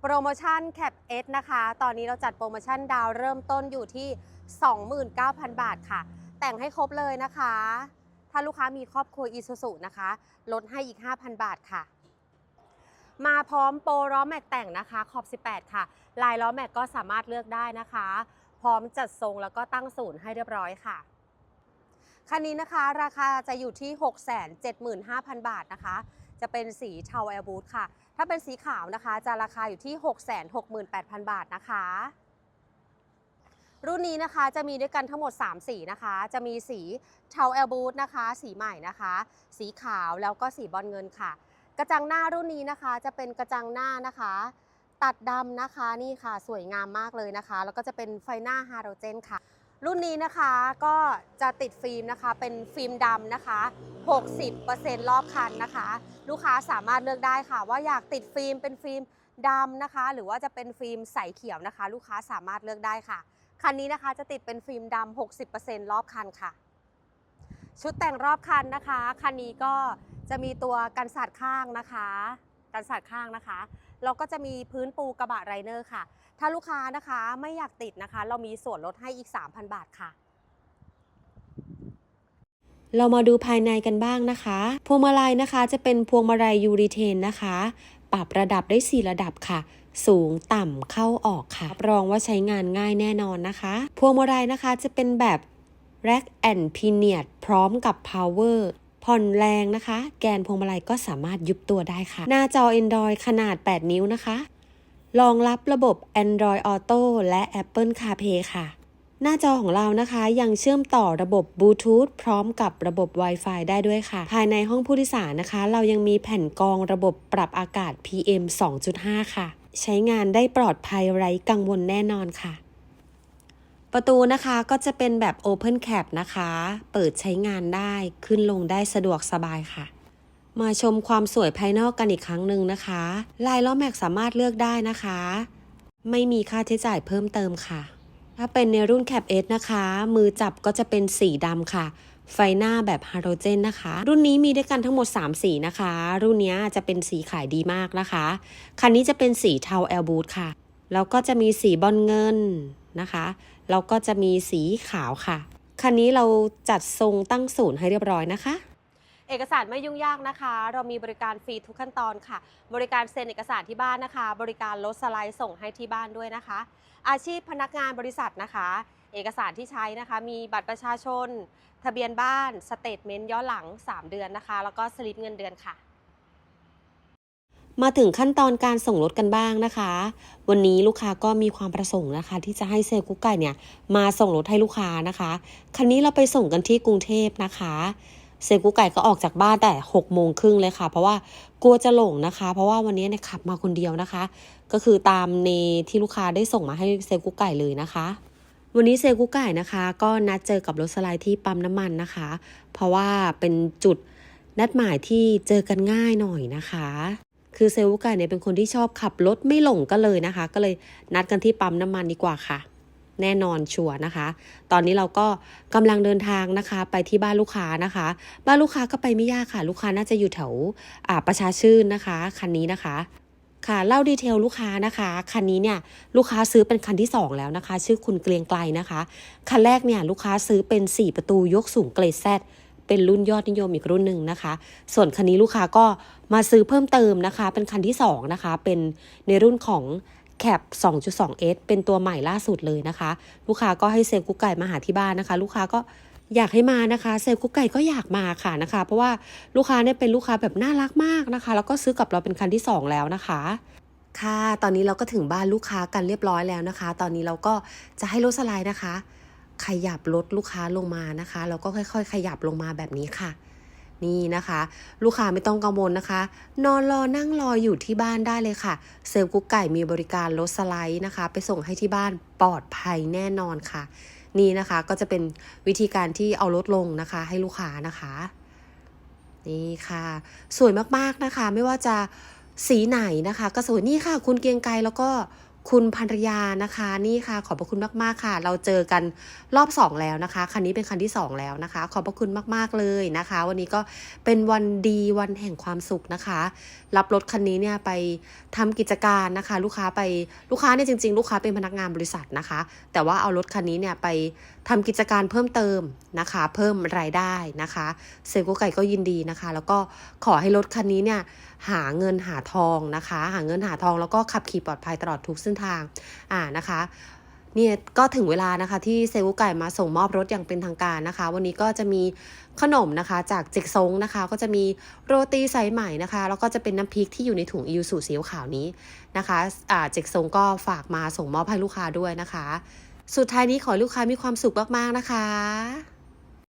โปรโมชั่นแคปเอนะคะ ตอนนี้เราจัดโปรโมชั่นดาวเริ่มต้นอยู่ที่ 29,000 บาทค่ะ แต่งให้ครบเลยนะคะ ถ้าลูกค้ามีครอบครัวอีซูซุนะคะ ลดให้อีก 5,000 บาทค่ะ มาพร้อมโปรล้อแม็กแต่งนะคะ ขอบ 18 ค่ะ ลายล้อแม็กก็สามารถเลือกได้นะคะ พร้อมจัดทรงแล้วก็ตั้งศูนย์ให้เรียบร้อยค่ะคันนี้นะคะ ราคาจะอยู่ที่ 675,000 บาทนะคะ จะเป็นสีเทาแอร์บูทค่ะ ถ้าเป็นสีขาวนะคะ จะราคาอยู่ที่ 668,000 บาทนะคะ รุ่นนี้นะคะจะมีด้วยกันทั้งหมด 3 สีนะคะ จะมีสีเทาแอร์บูทนะคะ สีใหม่นะคะ สีขาวแล้วก็สีบอลเงินค่ะ กระจังหน้ารุ่นนี้นะคะจะเป็นกระจังหน้านะคะ ตัดดำนะคะนี่ค่ะ สวยงามมากเลยนะคะ แล้วก็จะเป็นไฟหน้าฮาโลเจนค่ะ รุ่นนี้นะคะก็จะติดฟิล์มนะคะ เป็นฟิล์มดำนะคะ 60%รอบคันนะคะ ลูกค้าสามารถเลือกได้ค่ะ ว่าอยากติดฟิล์มเป็นฟิล์มดำนะคะ หรือว่าจะเป็นฟิล์มใสเขียวนะคะ ลูกค้าสามารถเลือกได้ค่ะ คันนี้นะคะจะติดเป็นฟิล์มดำ 60%รอบคันค่ะ ชุดแต่งรอบคันนะคะ คันนี้ก็จะมีตัวกันสาดข้างนะคะ กันสาดข้างนะคะ เราก็จะมีพื้นปูกระบะไรเนอร์ค่ะ ถ้าลูกค้านะคะไม่อยากติดนะคะ เรามีส่วนลดให้อีก 3,000 บาทค่ะ เรามาดูภายในกันบ้างนะคะ พวงมาลัยนะคะจะเป็นพวงมาลัยยูริเทนนะคะ ปรับระดับได้ 4 ระดับค่ะสูงต่ำเข้าออกค่ะรับรองว่าใช้งานง่ายแน่นอนนะคะ พวงมาลัยนะคะจะเป็นแบบ rack and pinion พร้อมกับ power ผ่อนแรงนะคะ แกนพวงมาลัยก็สามารถยุบตัวได้ค่ะ หน้าจอ Android ขนาด 8 นิ้วนะคะรองรับระบบ Android Auto และ Apple CarPlay ค่ะ หน้าจอของเรานะคะยังเชื่อมต่อระบบบลูทูธพร้อมกับระบบ Wi-Fi ได้ด้วยค่ะ ภายในห้องผู้โดยสารนะคะ เรายังมีแผ่นกรองระบบปรับอากาศ PM 2.5 ค่ะ ใช้งานได้ปลอดภัยไร้กังวลแน่นอนค่ะ ประตูนะคะก็จะเป็นแบบ Open Cap นะคะ เปิดใช้งานได้ขึ้นลงได้สะดวกสบายค่ะ มาชมความสวยภายนอกกันอีกครั้งหนึ่งนะคะ ลายล้อแม็กสามารถเลือกได้นะคะ ไม่มีค่าใช้จ่ายเพิ่มเติมค่ะ ถ้าเป็นในรุ่น Cap S นะคะ มือจับก็จะเป็นสีดำค่ะ ไฟหน้าแบบฮาโลเจนนะคะ รุ่นนี้มีด้วยกันทั้งหมด 3 สีนะคะ รุ่นนี้จะเป็นสีขายดีมากนะคะ คันนี้จะเป็นสีเทาแอลบูทค่ะ แล้วก็จะมีสีบอลเงินนะคะ แล้วก็จะมีสีขาวค่ะ คันนี้เราจัดทรงตั้งศูนย์ให้เรียบร้อยนะคะ เอกสารไม่ยุ่งยากนะคะ เรามีบริการฟรีทุกขั้นตอนค่ะ บริการเซ็นเอกสารที่บ้านนะคะ บริการรถสไลด์ส่งให้ที่บ้านด้วยนะคะ อาชีพพนักงานบริษัทนะคะ เอกสารที่ใช้นะคะ มีบัตรประชาชน ทะเบียนบ้านสเตทเมนต์ย้อนหลัง 3 เดือนนะคะ แล้วก็สลิปเงินเดือนค่ะ มาถึงขั้นตอนการส่งรถกันบ้างนะคะ วันนี้ลูกค้าก็มีความประสงค์นะคะ ที่จะให้เซลล์กุ๊กไก่เนี่ยมาส่งรถให้ลูกค้านะคะ คันนี้เราไปส่งกันที่กรุงเทพนะคะเซร์กุ๊กไก่ก็ออกจากบ้านแต่6กโมงครึ่งเลยค่ะ เพราะว่ากลัวจะหลงนะคะ เพราะว่าวันนี้เนี่ยขับมาคนเดียวนะคะ ก็คือตามเนที่ลูกค้าได้ส่งมาให้เซร์กุ๊กไก่เลยนะคะ วันนี้เซร์กุ๊กไก่นะคะ ก็นัดเจอกับรถสไลด์ที่ปั๊มน้ำมันนะคะ เพราะว่าเป็นจุดนัดหมายที่เจอกันง่ายหน่อยนะคะ คือเซลล์กุ๊กไก่เนี่ยเป็นคนที่ชอบขับรถไม่หลงก็เลยนะคะ ก็เลยนัดกันที่ปั๊มน้ำมันดีกว่าค่ะ แน่นอนชัวร์นะคะ ตอนนี้เราก็กำลังเดินทางนะคะ ไปที่บ้านลูกค้านะคะ บ้านลูกค้าก็ไปไม่ยากค่ะ ลูกค้าน่าจะอยู่แถวอ่าประชาชื่นนะคะคันนี้นะคะค่ะเล่าดีเทลลูกค้านะคะคันนี้เนี่ยลูกค้าซื้อเป็นคันที่ 2 แล้วนะคะ ชื่อคุณเกรียงไกลนะคะ คันแรกเนี่ยลูกค้าซื้อเป็น 4 ประตูยกสูงเกรดแซ เป็นรุ่นยอดนิยมอีกรุ่นหนึ่งนะคะ ส่วนคันนี้ลูกค้าก็มาซื้อเพิ่มเติมนะคะ เป็นคันที่ 2 นะคะ เป็นในรุ่นของแคป 2.2S เป็นตัวใหม่ล่าสุดเลยนะคะ ลูกค้าก็ให้เซลกุ๊กไก่มาหาที่บ้านนะคะ ลูกค้าก็อยากให้มานะคะ เซลล์กุ๊กไก่ก็อยากมาค่ะนะคะ เพราะว่าลูกค้าเนี่ยเป็นลูกค้าแบบน่ารักมากนะคะ แล้วก็ซื้อกับเราเป็นคันที่ 2 แล้วนะคะค่ะ ตอนนี้เราก็ถึงบ้านลูกค้ากันเรียบร้อยแล้วนะคะ ตอนนี้เราก็จะให้รถสไลด์นะคะ ขยับรถลูกค้าลงมานะคะแล้วก็ค่อย ๆ ขยับลงมาแบบนี้ค่ะ นี่นะคะ ลูกค้าไม่ต้องกังวลนะคะ นอนรอนั่งรออยู่ที่บ้านได้เลยค่ะ เซลล์กุ๊กไก่มีบริการรถสไลด์นะคะ ไปส่งให้ที่บ้านปลอดภัยแน่นอนค่ะ นี่นะคะก็จะเป็นวิธีการที่เอารถลงนะคะ ให้ลูกค้านะคะนี่ค่ะ สวยมากๆนะคะ ไม่ว่าจะสีไหนนะคะ ก็สวยนี่ค่ะ คุณเกียงไกรแล้วก็ คุณภรรยานะคะ นี่ค่ะ ขอบพระคุณมากๆค่ะ เราเจอกันรอบสองแล้วนะคะ คันนี้เป็นคันที่สองแล้วนะคะ ขอบพระคุณมากๆเลยนะคะ วันนี้ก็เป็นวันดีวันแห่งความสุขนะคะ รับรถคันนี้เนี่ยไปทำกิจการนะคะ ลูกค้าไปลูกค้าเนี่ยจริง ๆ ลูกค้าเป็นพนักงานบริษัทนะคะ แต่ว่าเอารถคันนี้เนี่ยไป ทำกิจการเพิ่มเติมนะคะ เพิ่มรายได้นะคะเซลล์กุ๊กไก่ก็ยินดีนะคะ แล้วก็ขอให้รถคันนี้เนี่ยหาเงินหาทองนะคะ หาเงินหาทองแล้วก็ขับขี่ปลอดภัยตลอดทุกเส้นทางอ่านะคะเนี่ยก็ถึงเวลานะคะที่เซลล์กุ๊กไก่มาส่งมอบรถอย่างเป็นทางการนะคะ วันนี้ก็จะมีขนมนะคะ จากเจกซงนะคะ ก็จะมีโรตีสายใหม่นะคะ แล้วก็จะเป็นน้ำพริกที่อยู่ในถุงอิวสูสีขาวนี้นะคะอ่าเจกซงก็ฝากมาส่งมอบให้ลูกค้าด้วยนะคะ สุดท้ายนี้ขอลูกค้ามีความสุขมากๆนะคะ